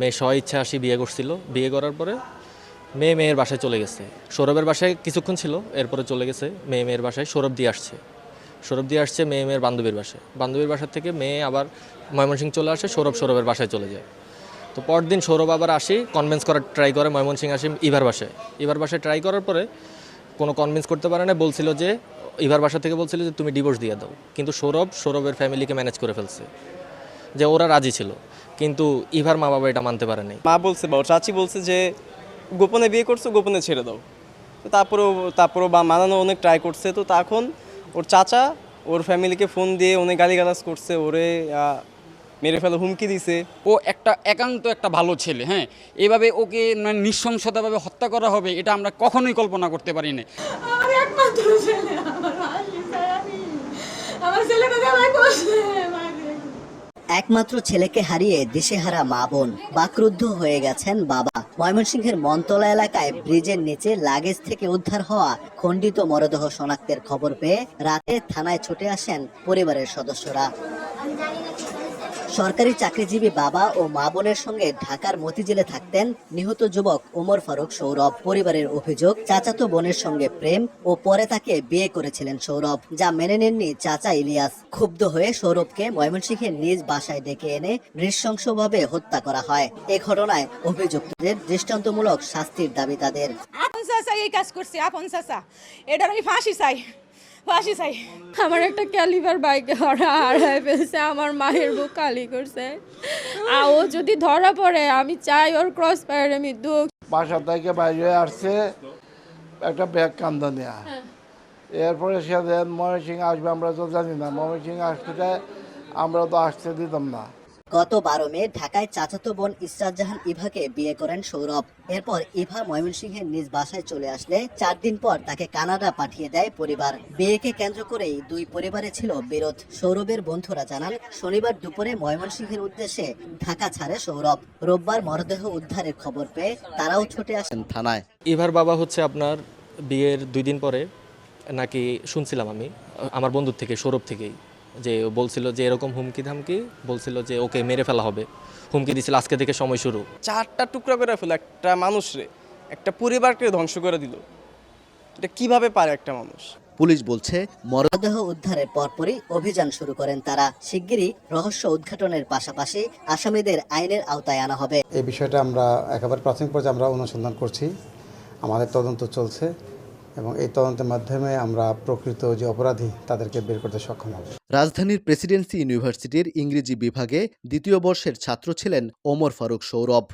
মেয়ে স্ব ইচ্ছা আসি বিয়ে করছিল। বিয়ে করার পরে মেয়ে মেয়ের বাসায় চলে গেছে। সৌরভের বাসায় কিছুক্ষণ ছিল, এরপরে চলে গেছে মেয়ে মেয়ের বাসায় সৌরভ দিয়ে আসছে। সৌরভ দিয়ে আসছে মেয়ে মেয়ের বান্ধবীর বাসায়। বান্ধবীর বাসার থেকে মেয়ে আবার ময়মনসিং চলে আসে, সৌরভ সৌরভের বাসায় চলে যায়। তো পরদিন সৌরভ আবার আসি কনভিন্স করার ট্রাই করে ময়মনসিং আসি ইভার বাসায়। ইভার বাসায় ট্রাই করার পরে কোনো কনভিন্স করতে পারে না, বলছিল যে, ইভার বাসা থেকে বলছিল যে, তুমি ডিভোর্স দিয়ে দাও। কিন্তু সৌরভ সৌরভের ফ্যামিলিকে ম্যানেজ করে ফেলছে। যে ওরা রাজি ছিল। কিন্তু ইভার মা বাবা এটা মানতে পারেনি। মা বলছে বা ওর চাচি বলছে যে গোপনে বিয়ে করছ গোপনে ছেড়ে দাও। তো তারপরেও তারপরেও বা মানানো অনেক ট্রাই করছে। তো তখন ওর চাচা ওর ফ্যামিলিকে ফোন দিয়ে অনেক গালিগালাজ করছে ওরে মেরে ফেলে হুমকি দিছে। ও একটা একান্ত একটা ভালো ছেলে হ্যাঁ? এভাবে ওকে নৃশংসতাভাবে হত্যা করা হবে এটা আমরা কখনোই কল্পনা করতে পারি না আমার একমাত্র ছেলে আমার হাসি চাই আমি আমার ছেলেটা জামাই করছে মাকে একমাত্র ছেলেকে হারিয়ে দিশেহারা মা বোন বাক্রুদ্ধ হয়ে গেছেন বাবা। ময়মনসিংহের মন্তলা এলাকায় ব্রিজের নিচে লাগেজ থেকে উদ্ধার হওয়া খণ্ডিত মরদেহ শনাক্তের খবর পেয়ে রাতে থানায় ছুটে আসেন পরিবারের সদস্যরা। সরকারি চাকরিজীবী বাবা ও মা বোনের সঙ্গে ঢাকার মতিঝিলে থাকতেন নিহত যুবক ওমর ফারুক সৌরভ। পরিবারের অভিযোগ, চাচাতো বোনের সঙ্গে প্রেম ও পরে তাকে বিয়ে করেছিলেন সৌরভ, যা মেনে নেননি চাচা ইলিয়াস। ক্ষুব্ধ হয়ে সৌরভকে ময়মনসিংহের নিজ বাসায় ডেকে এনে নৃশংসভাবে হত্যা করা হয়। এ ঘটনায় অভিযুক্তদের দৃষ্টান্তমূলক শাস্তির দাবি তাদের। এই কাজ আপন চাচা। আমি ফাঁসি চাই। ফাঁসি চাই আমার একটা ক্যালিবার বাইকে ওরা হারায় ফেলছে আমার মায়ের বুক খালি করছে। আর ও যদি ধরা পড়ে আমি চাই ওর ক্রস ফায়ার আমি দুঃখ বাসা থেকে বাইরে আসছে একটা ব্যাগ কান্দা নেয়া। এরপরে সে দেন ময়মনসিং আসবে আমরা তো জানি না। ময়মনসিং আসতে আমরা তো আসতে দিতাম না। গত বারো মে ঢাকায় চাচাতো বোন ইসরাত জাহান ইভাকে বিয়ে করেন সৌরভ। এরপর ইভা ময়মনসিংহের নিজ বাসায় চলে আসলে। চার দিন পর তাকে কানাডা পাঠিয়ে দেয় পরিবার। বিয়েকে কেন্দ্র করেই দুই পরিবারে ছিল বিরোধ। সৌরভের বন্ধুরা জানান, শনিবার দুপুরে ময়মনসিংহের উদ্দেশ্যে ঢাকা ছাড়ে সৌরভ। রোববার মরদেহ উদ্ধারের খবর পেয়ে তারাও ছুটে আসেন থানায়। ইভার বাবা হচ্ছে আপনার বিয়ের দুই দিন পরে নাকি শুনছিলাম আমি, আমার বন্ধুর থেকে, সৌরভ থেকেই। যে ও বলছিল যে এরকম হুমকি ধামকি বলছিল যে ওকে মেরে ফেলা হবে। হুমকি দিছিল আজকে থেকে সময় শুরু। চারটা টুকরা করে ফেলো একটা মানুষরে একটা পরিবারকে ধ্বংস করে দিল। এটা কীভাবে পারে একটা মানুষ? পুলিশ বলছে মরদেহ উদ্ধারের পরপরই অভিযান শুরু করেন তারা। শিগগিরই রহস্য উদ্ঘাটনের পাশাপাশি আসামিদের আইনের আওতায় আনা হবে। এই বিষয়টা আমরা একেবারে প্রাথমিক পর্যায়ে আমরা অনুসন্ধান করছি। আমাদের তদন্ত চলছে। এবং এই তদন্তের মাধ্যমে আমরা প্রকৃত যে অপরাধী, তাদেরকে বের করতে সক্ষম হব। রাজধানীর প্রেসিডেন্সি ইউনিভার্সিটির ইংরেজি বিভাগে দ্বিতীয় বর্ষের ছাত্র ছিলেন ওমর ফারুক সৌরভ।